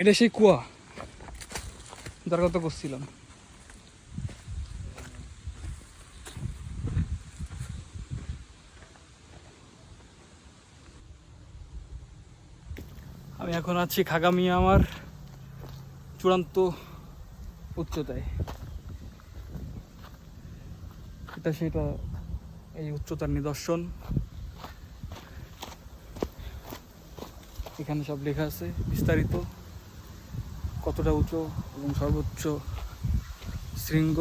এটা সেই কুয়া। যার কথা করছিলাম আমি এখন আছি খাগামিয়া আমার চূড়ান্ত উচ্চতায়। এটা সেটা এই উচ্চতার নিদর্শন। এখানে সব লেখা আছে, বিস্তারিত। কতটা উঁচু এবং সর্বোচ্চ শৃঙ্গ